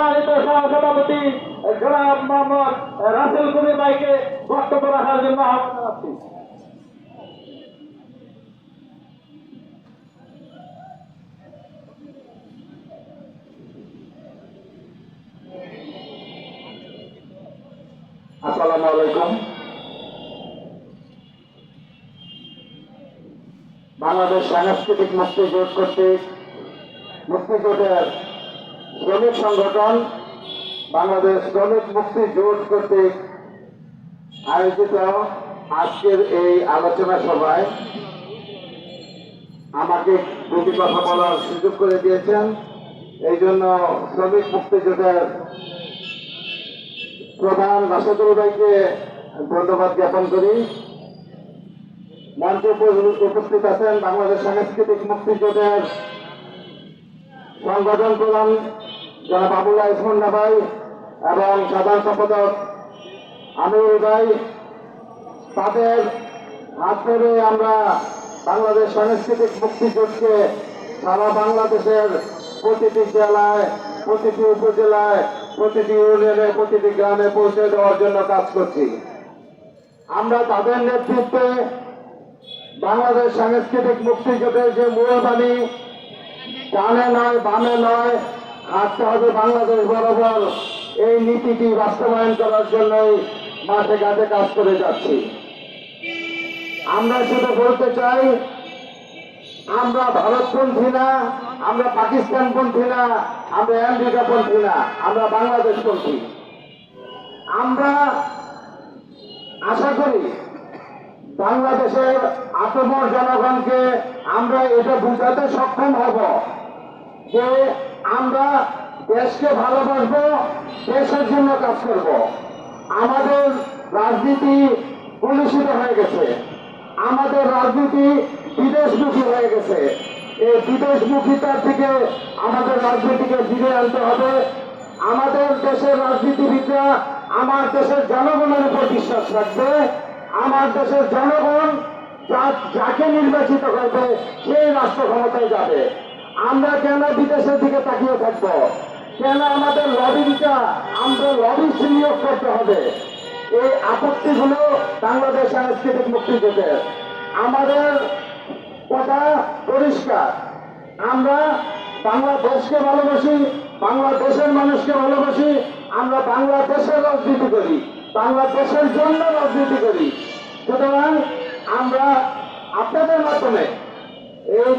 সহসভাপতি জনাব মোহাম্মদ রাসেল কবির ভাইকে বক্তব্য রাখার জন্য আহ্বান জানাচ্ছি। বাংলাদেশ সাংস্কৃতিক মুক্তি জোট কর্তৃক শ্রমিক সংগঠন বাংলাদেশ শ্রমিক মুক্তি জোট কর্তৃক আয়োজিত আজকের এই আলোচনা সভায় আমাকে দুটি কথা বলার সুযোগ করে দিয়েছেন। এই জন্য শ্রমিক মুক্তি জোটের প্রধান রাশেদুল ভাইকে ধন্যবাদ জ্ঞাপন করি। মঞ্চে উপস্থিত আছেন বাংলাদেশ সাংস্কৃতিক মুক্তি জোটের সংগঠন প্রধান জনাব আবুল্লাহ ইসমন্না ভাই এবং সাধারণ সম্পাদক আমিরুল ভাই, তাদের হাত ধরে আমরা বাংলাদেশ সাংস্কৃতিক মুক্তি জোটকে সারা বাংলাদেশের প্রতিটি জেলায়, প্রতিটি উপজেলায়, প্রতিটি ইউনিয়নে, প্রতিটি গ্রামে পৌঁছে দেওয়ার জন্য কাজ করছি। আমরা তাদের নেতৃত্বে বাংলাদেশ সাংস্কৃতিক মুক্তি জোটের যে মূলবাণী ডানে নয় বামে নয় হাঁটতে হবে বাংলাদেশ বরাবর। এই নীতিটি বাস্তবায়ন করার জন্যই মাঠে ঘাটে কাজ করে যাচ্ছি। আমরা শুধু বলতে চাই, আমরা ভারতপন্থী না, আমরা পাকিস্তানপন্থী না, আমরা আমেরিকাপন্থী না, আমরা বাংলাদেশপন্থী। আমরা আশা করি বাংলাদেশের আতমর জনগণকে আমরা এটা বুঝাতে সক্ষম হব। যে আমরা দেশকে ভালোবাসবো, দেশের জন্য কাজ করব। আমাদের রাজনীতি কলুষিত হয়ে গেছে। আমাদের রাজনীতি বিদেশমুখী হয়ে গেছে। এই বিদেশমুখিতার থেকে আমাদের রাজনীতিকে ফিরে আনতে হবে। আমাদের দেশের রাজনীতিবিদরা আমার দেশের জনগণের উপর বিশ্বাস রাখবে। আমার দেশের জনগণ যাকে নির্বাচিত করবে, সেই রাষ্ট্র ক্ষমতায় যাবে। আমরা কেন বিদেশের দিকে তাকিয়ে থাকব? কেন আমাদের লবিটা আমরা লবি নিয়োগ করতে হবে? এই আপত্তিগুলো বাংলাদেশ সাংস্কৃতিক মুক্তি জোটের আমাদের কথা পরিষ্কার। আমরা বাংলাদেশকে ভালোবাসি, বাংলাদেশের মানুষকে ভালোবাসি, আমরা বাংলাদেশের রাজনীতি করি, বাংলাদেশের জন্য রাজনীতি করি। সুতরাং আমরা আপনাদের মাধ্যমে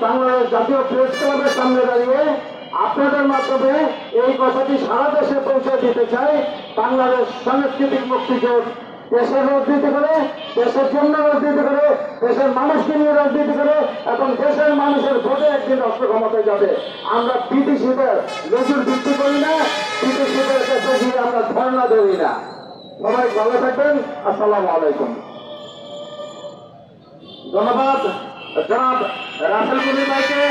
বাংলাদেশ জাতীয় প্রেস ক্লাবের সামনে দাঁড়িয়ে আপনাদের মাধ্যমে এই কথাটি সারা দেশে পৌঁছে দিতে চাই। বাংলাদেশ সাংস্কৃতিক মুক্তি জোট দেশের রাজনীতি করে, দেশের জন্য রাজনীতি করে, দেশের মানুষকে নিয়ে রাজনীতি করে এবং দেশের মানুষের ভোটে একদিন রাষ্ট্র ক্ষমতায় যাবে। আমরা বিদেশিদের নজর বৃদ্ধি করি না, বিদেশিদের কাছে গিয়ে আমরা ধর্ণা দেই না। সবাই ভালো থাকবেন। আসসালামু আলাইকুম। ধন্যবাদ। জনাব রাসেল কুলি ভাইকে